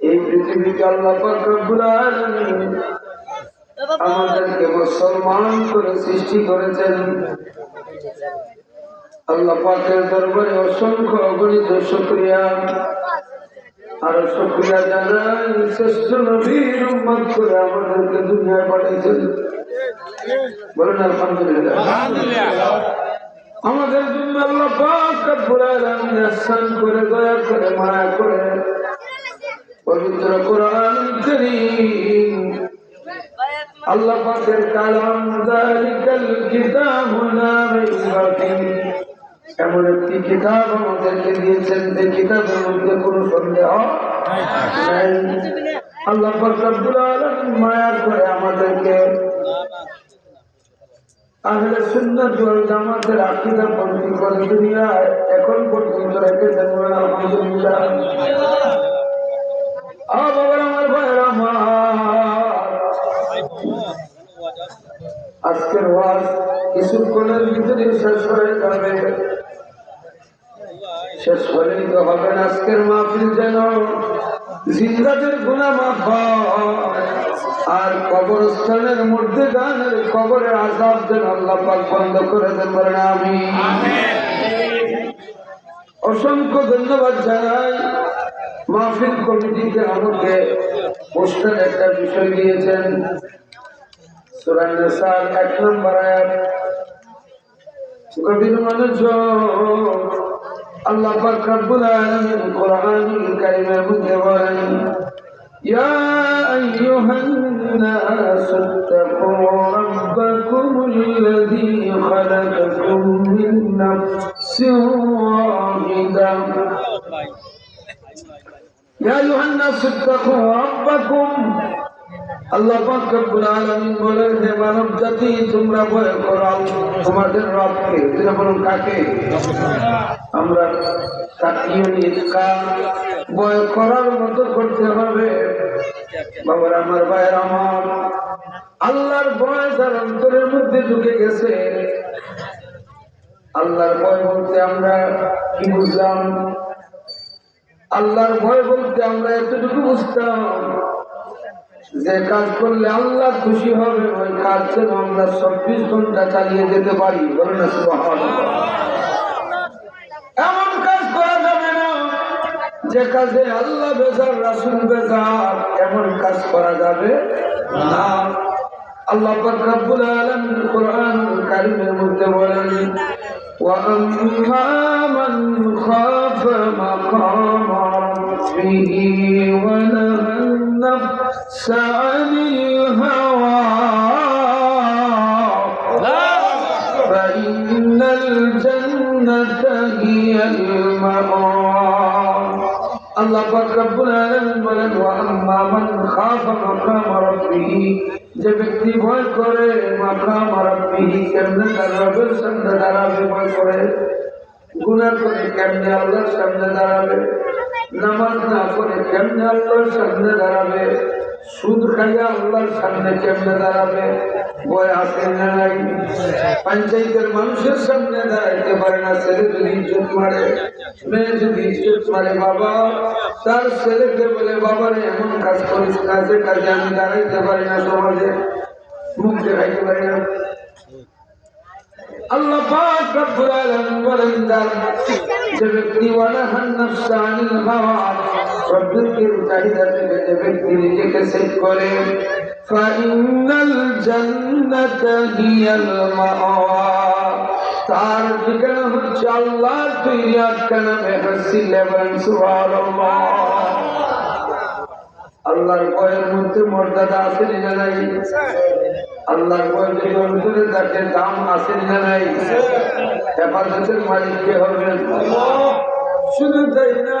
এই পৃথিবীতে আল্লাহ আমাদেরকে মুসলমান করে সৃষ্টি করেছেন। আল্লাহ পাকের দরবারে অসংখ্য অগণিত শুক্রিয়া। আর শুক্রিয়া জানাই শ্রেষ্ঠ নবীর উম্মত করে আমাদেরকে দুনিয়ায় পাঠিয়েছেন। বলেন, আলহামদুলিল্লাহ। আমাদের জন্য আল্লাহ পাক রব্বুল করে, দয়া করে, মায়া করে পবিত্র কোরআন কারীম। আল্লাহ পাকের কালাম যালিকাল কিতাবু লা রাইবা এমন একটি কিতাব আমাদেরকে দিয়েছেন যে কিতাবের মধ্যে কোনো সন্দেহ আল্লাহ রব্বুল করে আমাদেরকে আহলে সুন্নাত ওয়াল জামাতের আকীদা পন্থী করে দুনিয়ায় এখন পর্যন্ত রেখেছেন আমার ভাইয়ের আমার। আজকের ওয়াজ কিছুক্ষণের ভিতরে শেষ হয়ে যাবে শেষ তো হবে আজকের মাহফিল যেন জিন্দাদের গুণা মাফ। আর কবরস্থানের মধ্যে গানের কবরের আজাব যেন আল্লাহ পাক বন্ধ করে দেন বলেন আমি অসংখ্য ধন্যবাদ জানাই মাহফিল কমিটিকে আমাকে। পোস্টার একটা বিষয় দিয়েছেন। সুরান্নেসার এক নম্বর আয়াত। গভীর মানুষ আল্লাহ পাক রব্বুল আলামিন কোরআনুল কারীমের মধ্যে বলেন يا أيها الناس اتقوا ربكم الذي خلقكم من نفس واحدة يا أيها الناس اتقوا ربكم আল্লাহ রব্বুল আলামিন বলেন হে মানব জাতি তোমরা ভয় করো। তোমাদের রবকে তোমরা বলুন কাকে? আমরা ভয় করার মতো করতে হবে। বাবার, আমার ভাইয়ের আমার আল্লাহর ভয় তার অন্তরের মধ্যে ঢুকে গেছে। আল্লাহর ভয় বলতে আমরা কি বুঝলাম? আল্লাহর ভয় বলতে আমরা এতটুকু বুঝতাম যে কাজ করলে আল্লাহ খুশি হবে ওই কাজ যেন আমরা চব্বিশ ঘন্টা চালিয়ে যেতে পারি বলে না সুবহানাল্লাহ। এমন কাজ করা যাবে না যে কাজে আল্লাহ বেজার রাসুল বেজার এমন কাজ করা যাবে না আল্লাহ পাক রব্বুল আলামিন কোরআন কারীমের মধ্যে বলেন وأما من خاف مقام ربه ونهى النفس عن الهوى فإن الجنة هي المأوى আল্লাহ পাক রব্বুল আলামিন বলেন ওয়া আম্মা মান খাফা মাকাম রাব্বিহি যে ব্যক্তি ভয় করে মাকাম রাব্বিহি কেমনে তার রবের সামনে দাঁড়াবে ভয় করে গুনাহ করে কেমনে আল্লাহর সামনে দাঁড়াবে নামাজ না করে কেমনে আল্লাহর সামনে দাঁড়াবে সুদ খাইয়া আল্লাহর সামনে কেমনে দাঁড়াবে? ভয় আসে না নাই? পঞ্চায়েতের মানুষের সামনে দাঁড়াইতে পারে না, ছেলে যদি ইজ্জত মারে, মেয়ে যদি ইজ্জত মারে, বাবা, তার ছেলেকে বলে, বাবারে, এমন কাজ করিস কাজে কাজে আমি দাঁড়াইতে পারি না সমাজে, মুখ দেখাইতে পারি না। আল্লাহ পাক রব্বুল আলামিন বলেন যে ব্যক্তি ওয়ানাহান নাফসা আনিল হাওয়া প্রবৃত্তির চাহিদা থেকে ব্যক্তি নিজেকে সেট করে। তার ঠিকানা হচ্ছে আল্লাহর তৈরি আটকানা মেহসি লেবেন সুবহানাল্লাহ। আল্লাহর ভয়ের মধ্যে মর্যাদা আছে না নাই? আল্লাহর ভয় যদি অন্তরে থাকে দাম আছে না নাই? হেফাজতের মালিক কে হবেন? শুধু তাই না।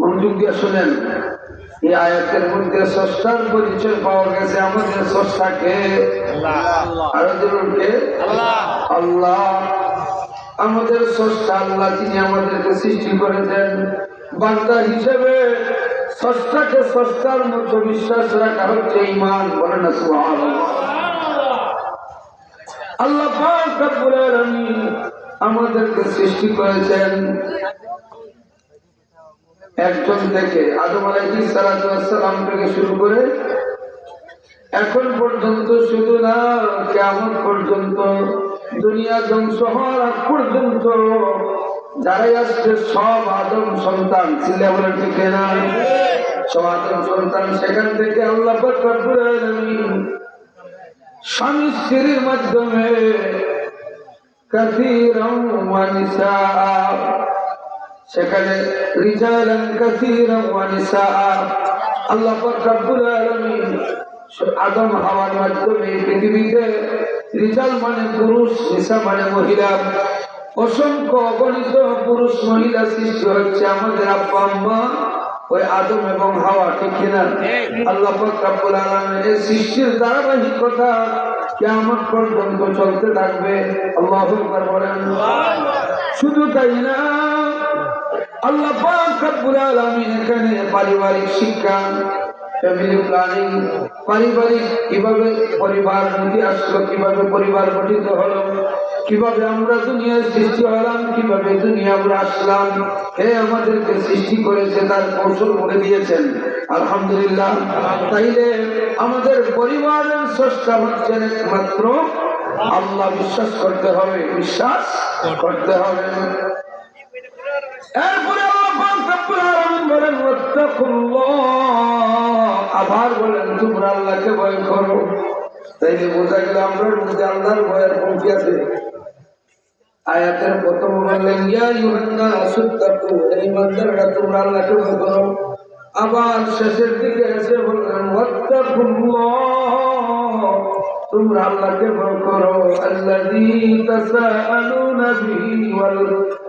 মনোযোগ দিয়ে শোনেন। এই আয়াতের মধ্যে পরিচয় পাওয়া গেছে আমাদের আল্লাহ। আমাদের আল্লাহ তিনি আমাদেরকে সৃষ্টি করেছেন। বান্দা হিসেবে স্রষ্টাকে স্রষ্টার মতো বিশ্বাস রাখা হচ্ছে ইমান বলে না আল্লাহ আমাদেরকে সৃষ্টি করেছেন। একজন থেকে আদম আলাইহিস সালাম থেকে শুরু করে এখন পর্যন্ত শুধু না কেমন পর্যন্ত, দুনিয়া ধ্বংস হওয়ার আগ পর্যন্ত যারাই আসছে সব আদম সন্তান, ছিলে বলে না। সব আদম সন্তান সেখান থেকে আল্লাহ স্বামী স্ত্রীর মাধ্যমে নিসা সেখানে রিজালান কাসীরাম ওয়া নিসা আল্লাহ পাক রব্বুল আলামিন আদম হাওয়ার মাধ্যমে পৃথিবীতে রিজাল মানে পুরুষ নিসা মানে মহিলা। অসংখ্য অগণিত পুরুষ মহিলা সৃষ্টি হচ্ছে আমাদের আব্বা আম্মা ওই আদম এবং হাওয়া ঠিক কিনা আল্লাহ পাক রব্বুল আলামিন এই সৃষ্টির ধারাবাহিকতা কিয়ামত পর্যন্ত চলতে থাকবে। আল্লাহু বলেন। শুধু তাই না আল্লাহ এখানে পারিবারিক শিক্ষা ফ্যামিলি প্ল্যানিং পারিবারিক কীভাবে পরিবার নীতি আসলো, কীভাবে পরিবার গঠিত হলো, কীভাবে আমরা দুনিয়ার সৃষ্টি হলাম, কীভাবে দুনিয়া আমরা আসলাম হে আমাদেরকে সৃষ্টি করেছে, তার কৌশল বলে দিয়েছেন। আলহামদুলিল্লাহ। তাইলে আমাদের পরিবারের স্রষ্টা হচ্ছেন একমাত্র আল্লাহ, বিশ্বাস করতে হবে, বিশ্বাস করতে হবে। এরপরে আল্লাহ বলেন আবার বলেন, তোমরা আল্লাহকে ভয় করো। তাইলে বোঝা গেল আমরা মধ্যে আল্লাহর ভয়ের পৌঁছে আছে। আয়াতের প্রথম বললেন, ইয়া ইউহান্না আসুত্তাকু এই বান্দারা তোমরা আল্লাহকে ভয় করো। আবার শেষের দিকে এসে বললেন তোমরা আল্লাহকে ভয় করো। আল্লাযী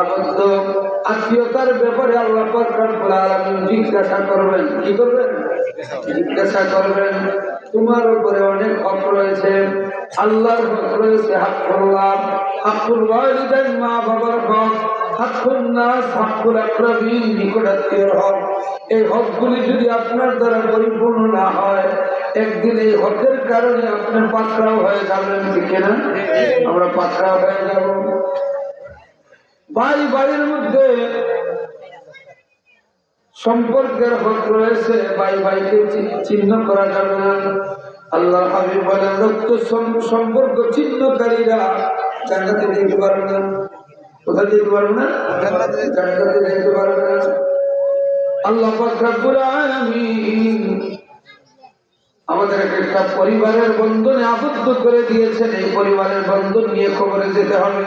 আবদ্ধ আত্মীয়তার ব্যাপারে আল্লাহ জিজ্ঞাসা করবেন। কি করবেন? জিজ্ঞাসা করবেন, তোমার উপরে অনেক হক রয়েছে, আল্লাহর হক রয়েছে, হাক্কুল্লাহ। হাক্কুল ওয়ালিদাইন, মা বাবার হক। হাক্কুল নাস, হাক্কুল আকরাবিন, নিকটাত্মীয়র হক। এই হকগুলি যদি আপনার দ্বারা পরিপূর্ণ না হয়, একদিন এই হকের কারণে আপনার পাকড়াও হয়ে যাবেন, ঠিক না আমরা পাকড়াও হয়ে যাব। বাড়ি বাড়ির মধ্যে সম্পর্কের হক রয়েছে, ভাই ভাইকে চিহ্ন করা যাবে না। আল্লাহ হাবিব বলেন, রক্ত সম্পর্ক চিহ্নকারীরা জান্নাতে যেতে পারবে না। কোথায় যেতে পারবে না? জান্নাতে যেতে পারবে না। আল্লাহ আমাদের একটা পরিবারের বন্ধনে আবদ্ধ করে দিয়েছেন। এই পরিবারের বন্ধন নিয়ে খবরে যেতে হবে।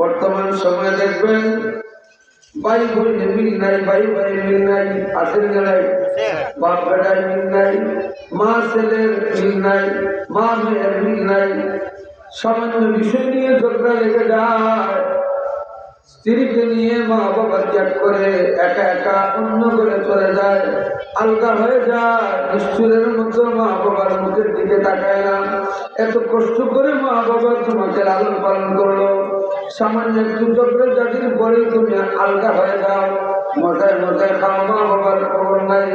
বর্তমান সময়ে দেখবেন মিল নাই ভাই মিল নাই মিল নাই, মা ছেলের মিল নাই, মা নাই, সামান্য বিষয় নিয়ে স্ত্রীকে নিয়ে মা বাবা ত্যাগ করে একা একা অন্য করে চলে যায়, আলগা হয়ে যায়। নিষ্ঠুরের মতো মা বাবার মুখের দিকে তাকায় না। এত কষ্ট করে মা বাবা তোমাকে লালন পালন করল। সামান্য একটু চক্রে জাতির পরে তুমি আলগা হয়ে যাও, মজায় মজায় খাও, মা বাবার খবর নাই,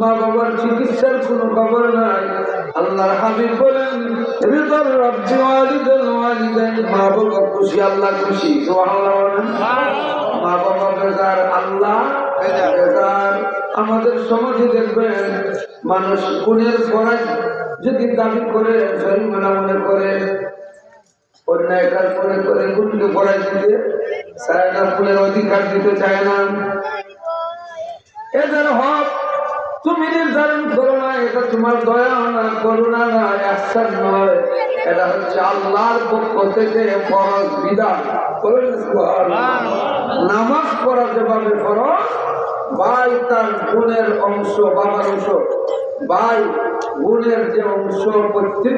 মা বাবার চিকিৎসার কোনো খবর নাই আল্লাহর হাবিব বলেন হৃদয় রাজ্য ওয়ালিদান ওয়ালিদান মা বাবা খুশি, আল্লাহ খুশি। মা বাবা বেজার, আল্লাহ বেজার। আমাদের সমাজে দেখবেন, মানুষ গুণের পড়াই যদি দাবি করে, জরিমানা মনে করে অন্যায় কাজ মনে করে গুণকে পড়াই দিতে। চায় না ফুলের অধিকার দিতে চায় না। এদের হক, তুমি নির্ধারণ করো না, এটা তোমার দয়া না, করুণা না একসার নয়। এটা হচ্ছে আল্লাহর পক্ষ থেকে ফরজ বিধান। নামাজ পড়া যেভাবে ফরজ, ভাই তার গুণের অংশ, বাবার অংশ। ভাই, গুণের যে অংশ, প্রত্যেক